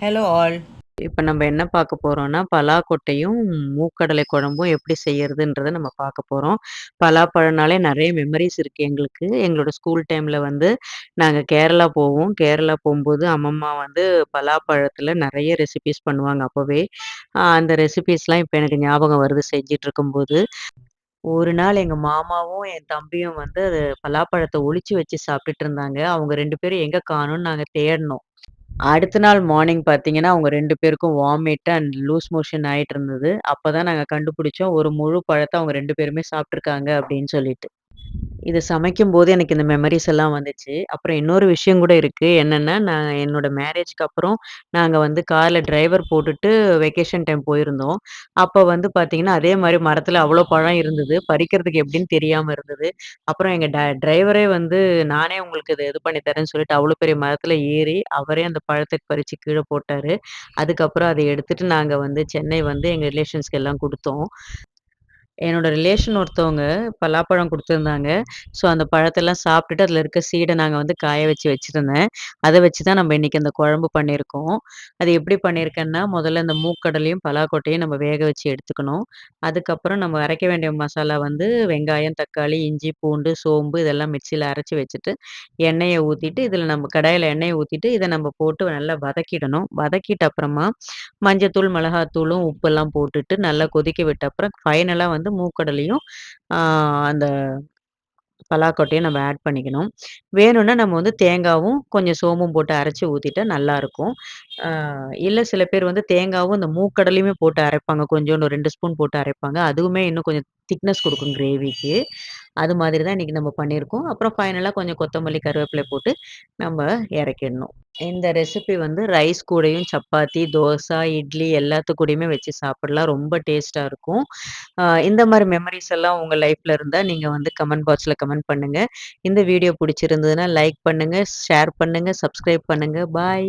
Hello all. இப்போ நம்ம என்ன பார்க்க போறோம்னா, பலாக்கொட்டையும், மூக்கடலை குழம்பும் எப்படி செய்யறதுன்றதை நம்ம பார்க்க போகிறோம் பலாப்பழம்னாலே நிறைய மெமரிஸ் இருக்குது எங்களுக்கு. எங்களோட ஸ்கூல் டைமில் வந்து நாங்கள் கேரளா போவோம். கேரளா போகும்போது அம்மம்மா வந்து பலாப்பழத்தில் நிறைய ரெசிபிஸ் பண்ணுவாங்க அப்போவே அந்த ரெசிபிஸ்லாம் இப்போ எனக்கு ஞாபகம் வருது செஞ்சுட்ருக்கும்போது. ஒரு நாள் எங்க மாமாவும், என் தம்பியும் வந்து அது பலாப்பழத்தை ஒளிச்சு வச்சு சாப்பிட்டுட்டு இருந்தாங்க. அவங்க ரெண்டு பேரும் எங்க காணும்னு நாங்க தேடினோம் அடுத்த நாள் மார்னிங் பார்த்தீங்கன்னா, அவங்க 2 பேருக்கும் வாமிட் அண்ட் லூஸ் மோஷன் ஆயிட்டு இருந்தது. அப்பதான் நாங்க கண்டுபிடிச்சோம், ஒரு முழு பழத்த அவங்க 2 பேருமே சாப்ட்டுருக்காங்க அப்படின்னு சொல்லிட்டு. இது சமைக்கும்போது எனக்கு இந்த மெமரீஸ் எல்லாம் வந்துச்சு. அப்புறம் இன்னொரு விஷயம் கூட இருக்கு. என்னன்னா, நான் என்னோட மேரேஜ்க்கு அப்புறம் நாங்க வந்து கார்ல டிரைவர் போட்டுட்டு வெக்கேஷன் டைம் போயிருந்தோம். அப்ப வந்து பார்த்தீங்கன்னா, அதே மாரி மரத்துல அவ்ளோ பழம் இருந்தது. பறிக்கிறதுக்கு எப்படின்னு தெரியாம இருந்தது. அப்புறம் எங்க ட டிரைவரே வந்து நானே உங்களுக்கு இத இது பண்ணி தரேன்னு சொல்லிட்டு அவ்ளோ பெரிய மரத்துல ஏறி, அவரே அந்த பழத்த பறிச்சு கீழ போட்டாரு. அதுக்கப்புறம் அத எடுத்துட்டு நாங்க வந்து சென்னை வந்து எங்க ரிலேஷன்ஸ்க்கு எல்லாம் குடுத்தோம். என்னோட ரிலேஷன் ஒருத்தவங்க பலாப்பழம் குடுத்துருந்தாங்க. ஸோ அந்த பழத்தெல்லாம் சாப்பிட்டுட்டு அதில இருக்க சீட நாங்க வந்து காய வச்சு வச்சிருந்தேன். அத வச்சு தான் நம்ம இன்னைக்கு அந்த குழம்பு பண்ணியிருக்கோம். அது எப்படி பண்ணியிருக்கேன்னா, முதல்ல இந்த மூக்கடலையும், பலாக்கொட்டையும் நம்ம வேக வச்சு எடுத்துக்கணும். அதுக்கப்புறம் நம்ம அரைக்க வேண்டிய மசாலா வந்து வெங்காயம், தக்காளி, இஞ்சி, பூண்டு, சோம்பு இதெல்லாம் மிக்ஸியில அரைச்சு வச்சுட்டு, எண்ணெய ஊத்திட்டு, இதில நம்ம கடாயில எண்ணெய ஊத்திட்டு, இத நம்ம போட்டு நல்லா வதக்கிடணும். வதக்கிட்ட அப்புறமா மஞ்சத்தூள், மிளகாத்தூளும், உப்பெல்லாம் போட்டுட்டு நல்லா கொதிக்க விட்ட அப்புறம் ஃபைனலா வந்து மூக்கடலையும், ஆ அந்த பலாக்கொட்டையும் நம்ம ஆட் பண்ணிக்கணும். வேணும்னா நம்ம வந்து தேங்காவும், கொஞ்சம் சோம்பும் போட்டு அரைச்சு ஊத்திட்டா நல்லாருக்கும். ஆ இல்ல சில பேர் வந்து தேங்காவும், இந்த மூக்கடலையுமே போட்டு அரைப்பாங்க. கொஞ்சோண்டு ரெண்டு 2 ஸ்பூன் போட்டு அரைப்பாங்க. அதுவுமே இன்னும் கொஞ்சம் திக்னஸ் குடுக்கும் கிரேவிக்கு. அது மாதிரி தான் இன்னைக்கு நம்ம பண்ணியிருக்கோம். அப்புறம் ஃபைனலாக கொஞ்சம் கொத்தமல்லி, கருவேப்பிலை போட்டு நம்ம இறக்கிடணும். இந்த ரெசிபி வந்து ரைஸ் கூடையும் சப்பாத்தி, தோசை, இட்லி எல்லாத்து கூடயுமே வச்சு சாப்பிடலாம். ரொம்ப டேஸ்ட்டாக இருக்கும். இந்த மாதிரி மெமரிஸ் எல்லாம் உங்கள் லைஃப்பில் இருந்தால் நீங்கள் வந்து கமெண்ட் பாக்ஸில் கமெண்ட் பண்ணுங்கள் இந்த வீடியோ பிடிச்சிருந்ததுன்னா லைக் பண்ணுங்கள் ஷேர் பண்ணுங்கள் சப்ஸ்கிரைப் பண்ணுங்கள் பாய்.